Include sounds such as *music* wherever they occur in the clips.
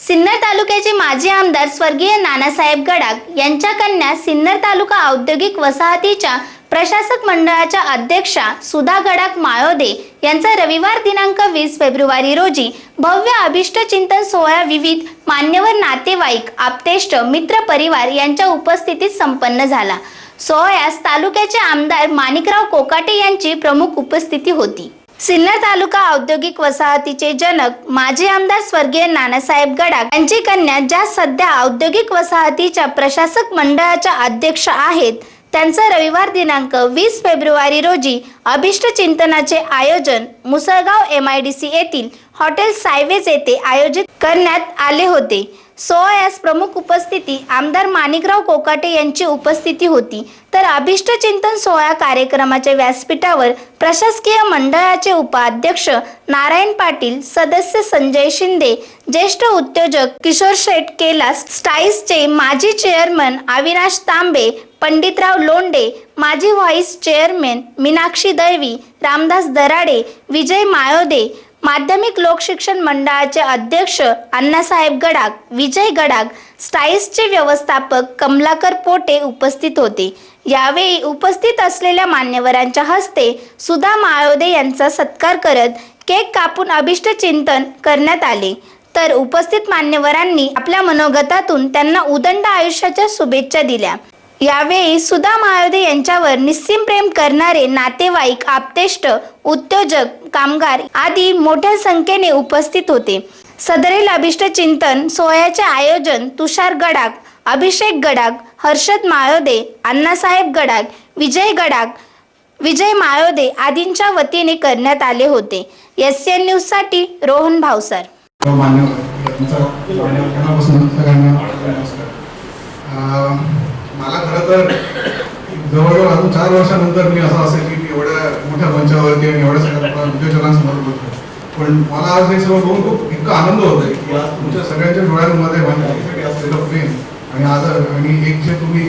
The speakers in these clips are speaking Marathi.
सिन्नर तालुक्याचे माजी आमदार स्वर्गीय नानासाहेब गडाख यांच्या कन्या सिन्नर तालुका औद्योगिक वसाहतीच्या प्रशासक मंडळाच्या अध्यक्षा सुधा गडाख माळोदे यांचा रविवार दिनांक वीस फेब्रुवारी रोजी भव्य अभिष्ट चिंतन सोहळा विविध मान्यवर नातेवाईक आप्तेष्ट मित्र परिवार यांच्या उपस्थितीत संपन्न झाला. सोहळ्यास तालुक्याचे आमदार माणिकराव कोकाटे यांची प्रमुख उपस्थिती होती. सिन्नर तालुका औद्योगिक वसाहतीचे जनक माजी आमदार स्वर्गीय नानासाहेब गडाख यांची कन्या ज्या सध्या औद्योगिक वसाहतीच्या प्रशासक मंडळाच्या अध्यक्ष आहेत त्यांचा रविवार दिनांक वीस फेब्रुवारी रोजी अभिष्ट चिंतनाचे आयोजन Musalgaon M I D C येथील हॉटेल सायवेज येथे आयोजित करण्यात आले होते. सोहळ्यास प्रमुख उपस्थिती आमदार माणिकराव कोकाटे यांची उपस्थिती होती. तर अभिष्ट चिंतन सोहळा कार्यक्रमाच्या व्यासपीठावर प्रशासकीय मंडळाचे उपाध्यक्ष नारायण पाटील सदस्य संजय शिंदे ज्येष्ठ उद्योजक किशोर शेठ केलास स्टाईसचे माजी चेअरमन अविनाश तांबे पंडितराव लोंडे माजी व्हाईस चेअरमन मीनाक्षी दैवी रामदास दराडे विजय मायोदे माध्यमिक लोकशिक्षण मंडळाचे अध्यक्ष अण्णासाहेब गडाख विजय गडाख स्टाईल्सचे व्यवस्थापक कमलाकर पोटे उपस्थित होते. यावेळी उपस्थित असलेल्या मान्यवरांच्या हस्ते सुधा माळोदे यांचा सत्कार करत केक कापून अभिष्ट चिंतन करण्यात आले. तर उपस्थित मान्यवरांनी आपल्या मनोगतातून त्यांना उदंड आयुष्याच्या शुभेच्छा दिल्या. यावेळी सुधा महायोदे यांच्यावर निस्सीम प्रेम करणारे नातेवाईक आप्तेष्ट उद्योजक कामगार आदी मोठ्या संख्येने उपस्थित होते. सदरील अभिष्ट चिंतन सोहळ्याचे आयोजन तुषार गडाख अभिषेक गडाख हर्षद मायोदे अण्णासाहेब गडाख विजय गडाख विजय मायोदे आदींच्या वतीने करण्यात आले होते. एस एन न्यूजसाठी रोहन भावसार मान्यवर तुमचा मान्यवरांपासून सगळ्यांना नमस्कार अं, मला खरं तर जवळजवळ अजून चार वर्षानंतर मी असं असेल की मी एवढ्या मोठ्या मंचावरती आणि एवढ्या सगळ्या उद्योजकांसमोर बोलतो पण मला आज हे सगळं बघून खूप इतका आनंद होतोय की आज तुमच्या सगळ्यांच्या डोळ्यांमध्ये माझ्यासाठी असलेलं प्रेम आणि आदर आणि एक जे तुम्ही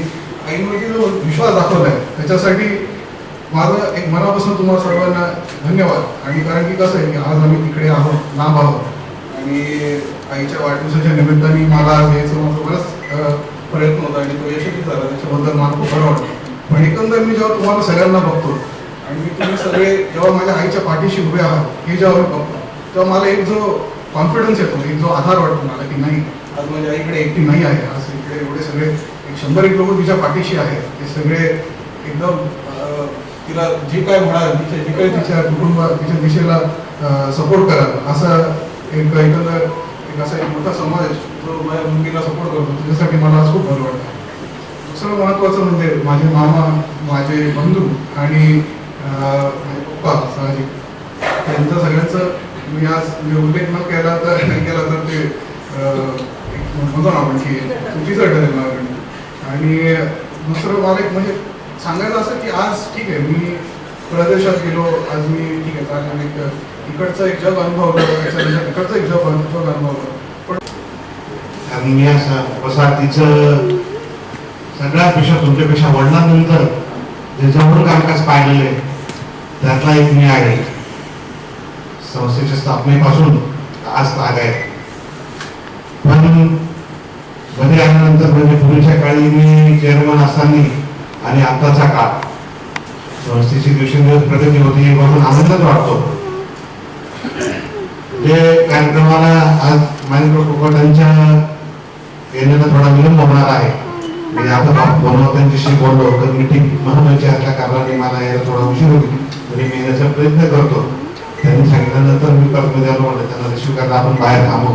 ऐनवेळी जो विश्वास दाखवलाय त्याच्यासाठी माझं एक मनापासून तुम्हाला सर्वांना धन्यवाद. आणि कारण की कसं आहे की आज आम्ही तिकडे आहोत लांब आहोत. आणि आईच्या वाढदिवसाच्या निमित्ताने मला आज यायचं बरंच अं, प्रयत्न होता आणि तो यशस्वी झाला त्याच्याबद्दल मला खूप बरं वाटतं पण एकंदर मी जेव्हा तुम्हाला सगळ्यांना बघतो आणि मी तुम्ही सगळे जेव्हा माझ्या आईच्या पाठीशी उभे आहात हे जेव्हा मी बघतो तेव्हा मला एक जो कॉन्फिडन्स येतो एक जो आधार वाटतो मला की नाही आज माझ्या आईकडे एकटी नाही आहे आज इकडे एवढे सगळे एक शंभर एक लोक तिच्या पाठीशी आहेत ते सगळे एकदम तिला जे काय म्हणाल तिच्या जे काही तिच्या कुटुंबात तिच्या दिशेला सपोर्ट कराल असं एक एकंदर एक असा एक मोठा समाज आहे, जो माझ्या मुलगीला सपोर्ट करतो त्याच्यासाठी मला आज खूप बरं वाटतं. दुसरं महत्त्वाचं म्हणजे माझे मामा माझे बंधू आणि पप्पा साहजिक. त्यांचं सगळ्यांचं मी आज मी उल्लेख न केला तर *laughs* केला तर ते म्हणतो ना आपण की चुकीचं ठरेल माझ्याकडे आणि दुसरं मला एक म्हणजे सांगायचं असं की आज ठीक आहे मी प्रदेशात गेलो आज मी ठीक आहे कारण एक इकडचं एक जग अनुभवलं इकडचं एक जग अनुभव अनुभवलं. पण आणि मी असं वसाहतीचं सगळ्यापेक्षा तुमच्यापेक्षा वडिलांनंतर जे कामकाज पाहिलेलं आहे त्यातला एक मी आहे. संस्थेच्या स्थापनेपासून आज भाग आहे. पण मध्ये आल्यानंतर म्हणजे पूर्वीच्या काळी मी चेअरमन असताना आणि आताचा काळ संस्थेची दिवसेंदिवस प्रगती होती हे बघून आनंदच वाटतो. जे कार्यक्रमाला आज माननीय कोकटांच्या येण्याला थोडा विलंब होणार आहे. मी आता फोनवर त्यांच्याशी बोललो तर मीटिंग महत्वाची असल्या कारणाने मला यायला थोडा उशीर होईल. तरी मी येण्याचा प्रयत्न करतो. त्यांनी सांगितल्यानंतर मी कर्मचारी आलो म्हणलं त्यांना रिसिव्ह करायला आपण बाहेर थांबू.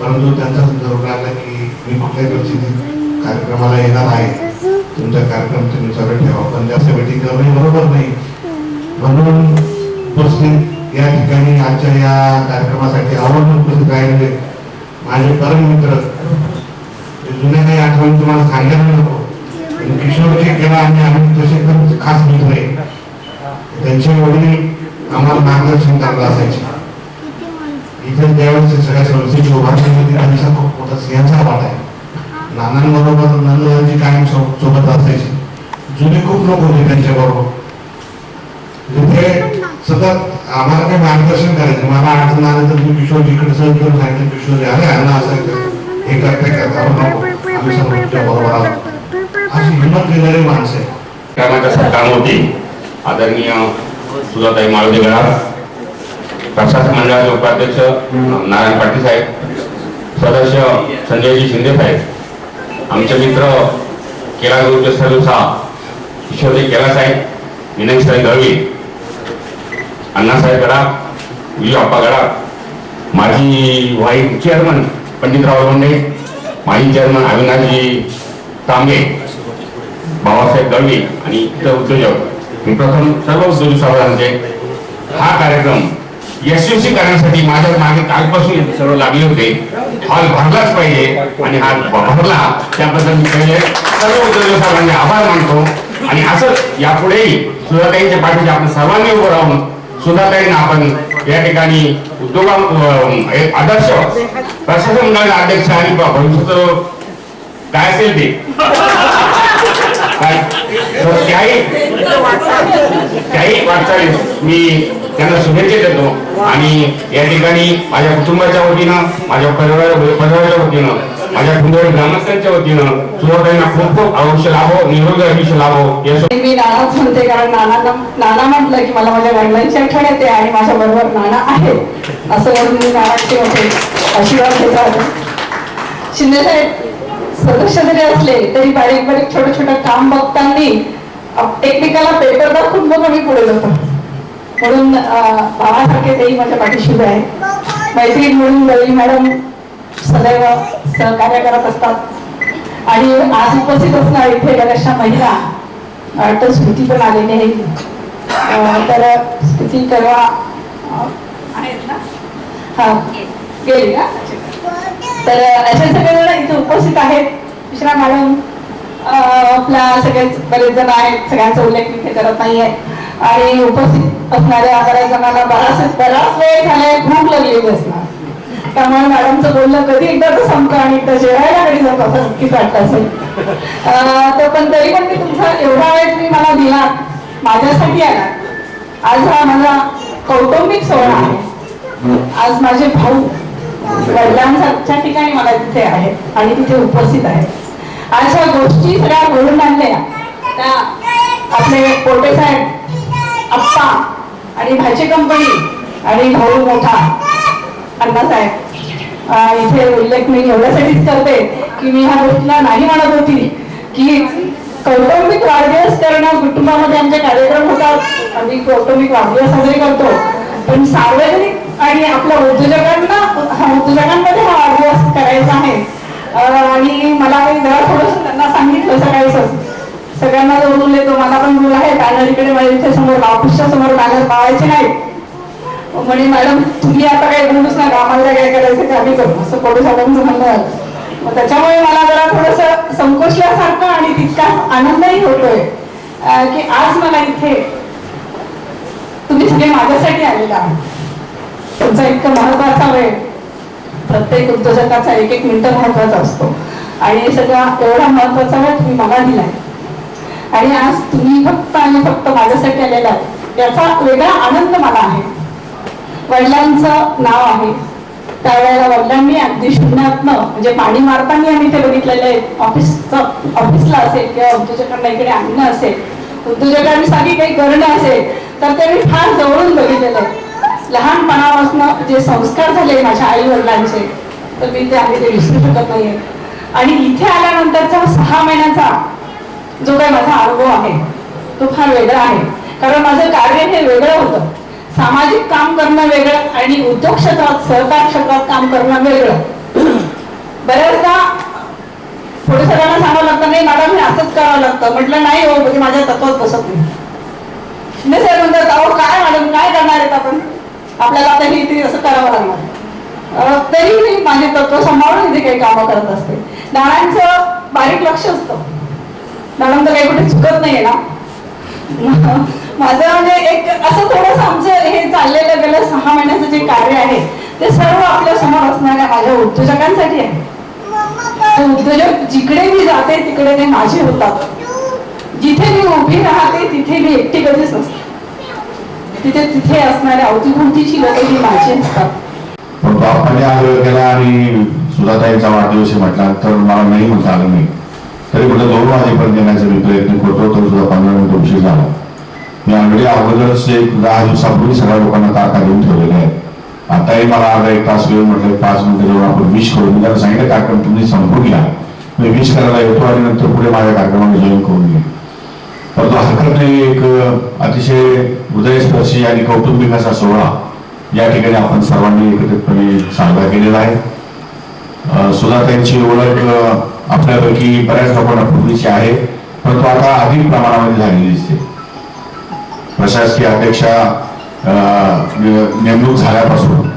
परंतु त्यांचा जरूर आला की मी कुठल्याही परिस्थितीत कार्यक्रमाला येणार आहे. तुमचा कार्यक्रम तुम्ही चालू ठेवा पण जास्त मीटिंग करणं बरोबर नाही. म्हणून उपस्थित या ठिकाणी आजच्या या कार्यक्रमासाठी आवडून उपस्थित राहिले माझे परम मित्र जुन्या काही आठवणी तुम्हाला सांगायला नको. पण किशोरजी केला आणि आम्ही तसे एकदम खास मित्र आहे. त्यांचे वडील आम्हाला मार्गदर्शन करायला असायचे. इथे त्यावेळेस सगळ्या संस्थेची उभारणीमध्ये त्यांचा खूप मोठा सिंहाचा वाट आहे. नानांबरोबर नंदजी कायम सो- सोबत असायचे. जुने खूप लोक होते त्यांच्या बरोबर ते सतत आम्हाला काही मार्गदर्शन करायचं. मला अडचण आलं तर मी किशोर जिकडे सहज करून सांगितलं किशोर अरे अण्णा असं हे करता करता नको. तुमच्या बरोबर अशी हिंमत देणारी माणसं आहे कर्माच्या सत्कारावरती आदरणीय सुजाताई माळुदे गळा प्रशासन मंडळाचे उपाध्यक्ष नारायण पाटील साहेब सदस्य संजयजी शिंदे साहेब आमचे मित्र केला ग्रुपचे सदस्य किशोरजी केला साहेब विनयसाई दळवी अण्णासाहेब गडा विजय अप्पा गडा माजी व्हाईस चेअरमन पंडितराव लोंढे माजी चेअरमन अविनाशजी तांबे बाबासाहेब दळवी आणि इतर उद्योजक. मी प्रथम सर्व उद्योजक साहेबांचे हा कार्यक्रम यशस्वी करण्यासाठी माझ्या मागे कालपासून सर्व लागले होते. हॉल भरलाच पाहिजे आणि हा भरला त्याबद्दल मी पहिले सर्व उद्योजक साहेबांचे आभार मानतो. आणि असंच यापुढेही सुधाताईंच्या पाठीशी आपण सर्वांनी उभं राहून सुधाताईंना आपण या ठिकाणी उद्योगा आदर्श प्रशासन मंडळाचे अध्यक्ष आणि भविष्याचं काय असेल ते काय? तर त्याही त्याही वाटचालीस मी त्यांना शुभेच्छा देतो. आणि या ठिकाणी माझ्या कुटुंबाच्या वतीनं माझ्या परिवाराच्या परिवाराच्या वतीनं माझ्या कुंडवडी ग्रामस्थांच्या वतीनं सुरुवातीला खूप खूप आयुष्य लाभो निरोगी आयुष्य लाभो मी नानाच म्हणते कारण नाना नाना म्हटलं की मला माझ्या वडिलांची आठवण येते आणि माझ्या बरोबर नाना आहे असं म्हणून मी नानाची होते आशीर्वाद घेत शिंदे साहेब सदस्य जरी असले तरी बारीक बारीक छोटं छोटं काम बघताना एकमेकाला पेपर दाखवून बघ आम्ही पुढे जातो. म्हणून अं, बाबासारखे तेही माझ्या पाठीशी आहे मैत्रीण म्हणून बळी मॅडम सदैव सहकार्य करत असतात. आणि आज उपस्थित असणार इथे बऱ्याचशा महिला वाटतं स्मृती पण आलेली आहे. तर स्मृती करा. आहेत ना? हा. गेली का? तर अशा सगळेजण इथे उपस्थित आहेत. विश्राम मॅडम आपल्या सगळेच बरेच जण आहेत. सगळ्यांचा उल्लेख मी इथे करत नाहीये. आणि उपस्थित असणाऱ्या बऱ्याच जणांना बराच बराच वेळ झालाय. भूक लागलेली असणार. त्यामुळे मॅडमचं बोलणं कधी एकदा तर संपतं आणि एकदा जेवायला कधी जातो असं नक्कीच वाटत असेल. तर पण तरी पण मी तुमचा एवढा वेळ तुम्ही मला दिला. माझ्यासाठी आला. आज हा माझा कौटुंबिक सोहळा आहे. आज माझे भाऊ वडिलांच्या ठिकाणी मला तिथे आहेत आणि तिथे उपस्थित आहेत आज ह्या गोष्टी सगळ्या घडून आणल्या. त्या आपले पोटे साहेब आप्पा आणि भाजी कंपनी आणि भाऊ मोठा. अण्णासाहेब इथे उल्लेख मी एवढ्यासाठीच करते की मी ह्या गोष्टीला नाही म्हणत होती की कौटुंबिक वाढदिवस करणं कुटुंबामध्ये आमचे कार्यक्रम होतात आम्ही कौटुंबिक वाढदिवस साजरे करतो. पण सार्वजनिक आणि आपल्या उद्योजकांना उद्योजकांमध्ये हा वाढदिवस करायचा आहे. आणि मला जरा थोडंसं त्यांना सांगितलं सकाळीच. सगळ्यांना जोडून येतो मला पण मुलं आहे. बॅनर इकडे माझ्या इथे समोर ऑफिसच्या समोर बॅनर पाळायचे नाही म्हणे मॅडम तुम्ही आता काही बोलूच नका आम्हाला काय करायचं ते आम्ही करू. असं पडू साहेबांचं म्हणणं आहे. मग त्याच्यामुळे मला जरा थोडस संकोचल्यासारखं आणि तितका आनंदही होतोय की आज मला इथे तुम्ही सगळे माझ्यासाठी आलेला आहात. तुमचा इतका महत्त्वाचा वेळ प्रत्येक उद्योजकाचा एक एक मिनिट महत्त्वाचा असतो. आणि सगळा एवढा महत्त्वाचा वेळ तुम्ही मला दिलाय. आणि आज तुम्ही फक्त आणि फक्त माझ्यासाठी आलेला आहे याचा वेगळा आनंद मला आहे. वडिलांचं नाव आहे. त्यावेळेला वडिलांनी अगदी शून्यातनं म्हणजे पाणी मारताना आम्ही ते बघितलेले आहे. ऑफिसचं ऑफिसला असेल किंवा उद्योजकांना इकडे आणणं असेल उद्योजकांसाठी काही करणं असेल तर ते मी फार जवळून बघितलेलं आहे. लहानपणापासून जे संस्कार झाले माझ्या आई वडिलांचे तर मी ते आम्ही ते विसरू शकत नाहीये. आणि इथे आल्यानंतरचा सहा महिन्याचा जो काही माझा अनुभव आहे तो फार वेगळा आहे. कारण माझं कार्य हे वेगळं होतं. सामाजिक काम करणं वेगळं आणि उद्योग क्षेत्रात सहकार क्षेत्रात काम करणं वेगळं. बऱ्याचदा थोडं सगळ्यांना सांगावं लागतं नाही मॅडम हे असंच करावं लागतं. म्हटलं नाही हो म्हणजे माझ्या तत्वात बसत नाही. शिंदे साहेब म्हणतात अहो काय मॅडम काय करणार आहेत आपण? आपल्याला आता हे ते असं करावं लागणार. तरी मी माझे तत्व सांभाळून इथे काही कामं करत असते. नाणांचं बारीक लक्ष असतं. मॅडम तर काही कुठे चुकत नाहीये ना? माझं म्हणजे एक असं थोडस आमचं हे चाललेलं गेलं सहा महिन्याचं जे कार्य आहे ते सर्व आपल्यासमोर असणाऱ्या माझ्या उद्योजकांसाठी आहे. उद्योजक जिकडे मी जाते तिकडे ते माझे होतात. जिथे मी उभी राहते तिथे मी एकटी कधीच असते तिथे तिथे असणाऱ्या अवतीभोवतीची लोक ही माझी असतात. बापाने आग्रह केला आणि सुधाताईचा वाढदिवस म्हटला तर मला नाही म्हणता आलं नाही तरी म्हटलं दोन वाजेपर्यंत येण्याचा मी प्रयत्न करतो तर सुद्धा पंधरा मिनिट उशीर झाला. मी ऑलरेडी अगोदरच एक दहा दिवसापूर्वी सगळ्या लोकांना तारखा देऊन ठेवलेल्या आहेत. आताही मला अर्धा एक तास वेळ म्हटलं पाच मिनिटं जेव्हा आपण विश करून मी त्याला सांगितलं कार्यक्रम तुम्ही संपून घ्या. मी विश करायला येतो आणि नंतर पुढे माझ्या कार्यक्रमाने जॉईन करून घे परंतु हरकत नाही एक अतिशय हृदयस्पर्शी आणि कौटुंबिक असा सोहळा या ठिकाणी आपण सर्वांनी एकत्रितपणे साजरा केलेला आहे. सुद्धा त्यांची ओळख आपल्यापैकी बऱ्याच लोकांना पूर्वीची आहे. परंतु आता अधिक प्रमाणामध्ये झालेली दिसते. प्रशासकीय अपेक्षा नेमणूक झाल्यापासून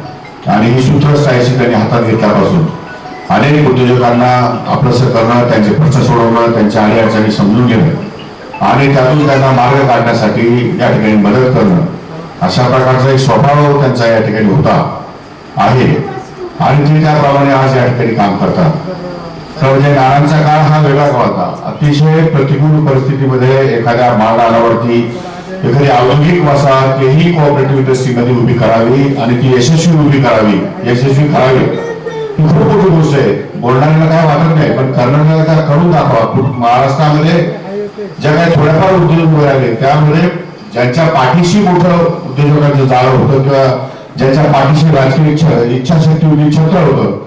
आणि ही सूत्रस्थायीची त्यांनी हातात घेतल्यापासून अनेक उद्योजकांना आपलंसं करणं त्यांचे प्रश्न सोडवणं त्यांच्या अडीअडचणी समजून घेणं आणि त्यातून त्यांना मार्ग काढण्यासाठी या ठिकाणी मदत करणं अशा प्रकारचा एक स्वभाव त्यांचा या ठिकाणी होता आहे. आणि ते त्याप्रमाणे आज या ठिकाणी काम करतात. तर म्हणजे नानांचा काळ हा वेगळा होता. अतिशय प्रतिकूल परिस्थितीमध्ये एखाद्या माळरानावरती एखादी औद्योगिक वसाहत तेही कोऑपरेटिव्ह इंडस्ट्रीमध्ये उभी करावी आणि ती यशस्वी उभी करावी यशस्वी करावी. ही खूप मोठी गोष्ट आहे. बोलणाऱ्याला काय वाटत नाही पण करणाऱ्याला काय करून दाखवा. महाराष्ट्रामध्ये ज्या काही थोड्याफार उद्योग उभे राहिले त्यामुळे ज्यांच्या पाठीशी मोठं उद्योजकांचं जाळं होतं किंवा ज्यांच्या पाठीशी राजकीय इच्छा इच्छाशक्ती होती छत्र होतं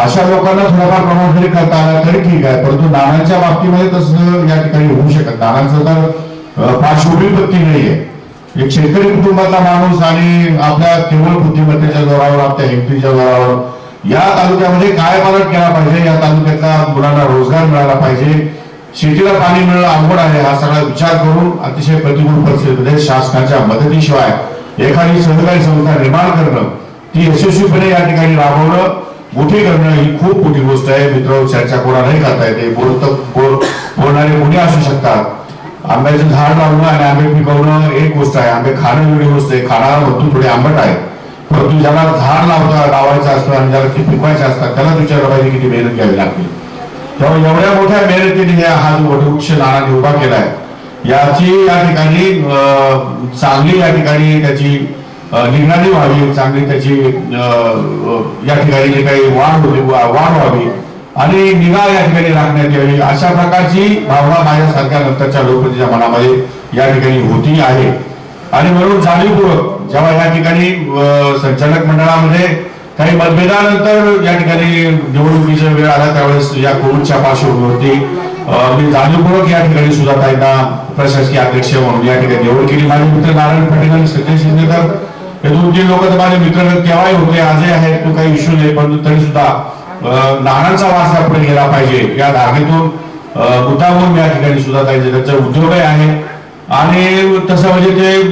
अशा लोकांना थोडाफार प्रमाण जरी करता आला तरी ठीक आहे. परंतु नानांच्या बाबतीमध्ये तसं या ठिकाणी होऊ शकत नानांचं तर पार्श्वभूमी पत्ती नाहीये. एक शेतकरी कुटुंबातला माणूस आणि आपल्या केवळ बुद्धिमत्तेच्या जोरावर आपल्या हिमतीच्या जोरावर या तालुक्यामध्ये काय पालट केला पाहिजे. या तालुक्यातल्या मुलांना रोजगार मिळाला पाहिजे. शेतीला पाणी मिळणं अवघड आहे हा सगळा विचार करून अतिशय प्रतिकूल परिस्थितीमध्ये शासनाच्या मदतीशिवाय एखादी सहकारी संस्था निर्माण करणं ती यशस्वीपणे या ठिकाणी राबवणं मोठी करणं ही खूप मोठी गोष्ट आहे. मित्र चर्चा कोणा नाही करता येते बोलत बोलणारे कोणी असू शकतात. आंब्याचं झाड लावणं आणि आंबे पिकवणं एक गोष्ट आहे. आंबे खाणं वेगळी गोष्ट आहे. खाणारा वस्तू थोडे आंबट आहे. परंतु ज्याला झाड लावता लावायचं असतं आणि ज्याला ते पिकवायचं असतात त्याला विचारलं पाहिजे किती मेहनत घ्यावी लागते. तेव्हा एवढ्या मोठ्या मेहनतीने हे हा जो वटवृक्ष नाराने उभा केलाय याची या ठिकाणी चांगली या ठिकाणी त्याची निघणारी व्हावी चांगली त्याची अं, या ठिकाणी जे काही वाढ होती वाढ व्हावी. आणि निगा या ठिकाणी राखण्यात यावी अशा प्रकारची भावना माझ्यासारख्या नंतरच्या लोकप्रतीच्या मनामध्ये या ठिकाणी होती आहे. आणि म्हणून जाणीवपूर्वक जेव्हा या ठिकाणी संचालक मंडळामध्ये काही मतभेदानंतर या ठिकाणी निवडणुकीचा वेळ आला त्यावेळेस या कोविडच्या पार्श्वभूमीवरती मी जाणीवपूर्वक या ठिकाणी सुद्धा ताईंना प्रशासकीय अध्यक्ष म्हणून या ठिकाणी निवड केली. माझे मित्र नारायण पाटील आणि संजय शिंदेकर हे दोन तीन लोक तर माझे मित्र केव्हाही होते आजही आहेत तो काही इश्यू नाही परंतु तरी सुद्धा अं, वास आपण गेला पाहिजे. या धारणेतून मुद्दामून या ठिकाणी सुद्धा पाहिजे त्यांचा उद्योगही आहे. आणि तसं म्हणजे ते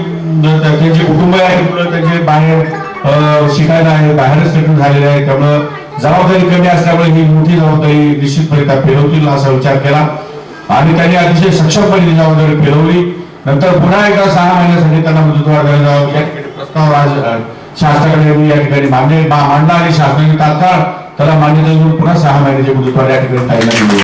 त्यांचे कुटुंब आहे त्यांचे बाहेर शिकायला आहे बाहेरच सेटल झालेले आहे. त्यामुळं जबाबदारी कमी असल्यामुळे ही मोठी जबाबदारी निश्चितपणे त्या पेलवतील असा विचार केला. आणि त्यांनी अतिशय सक्षमपणे जबाबदारी पेलवली नंतर पुन्हा एकदा सहा महिन्यासाठी त्यांना मुदतवाढ या ठिकाणी प्रस्ताव आज शासनाकडे या ठिकाणी मांडले मांडला आणि शासनाने तात्काळ त्याला मान्यता देऊन पुन्हा सहा महिन्याची मुदतवाढ या ठिकाणी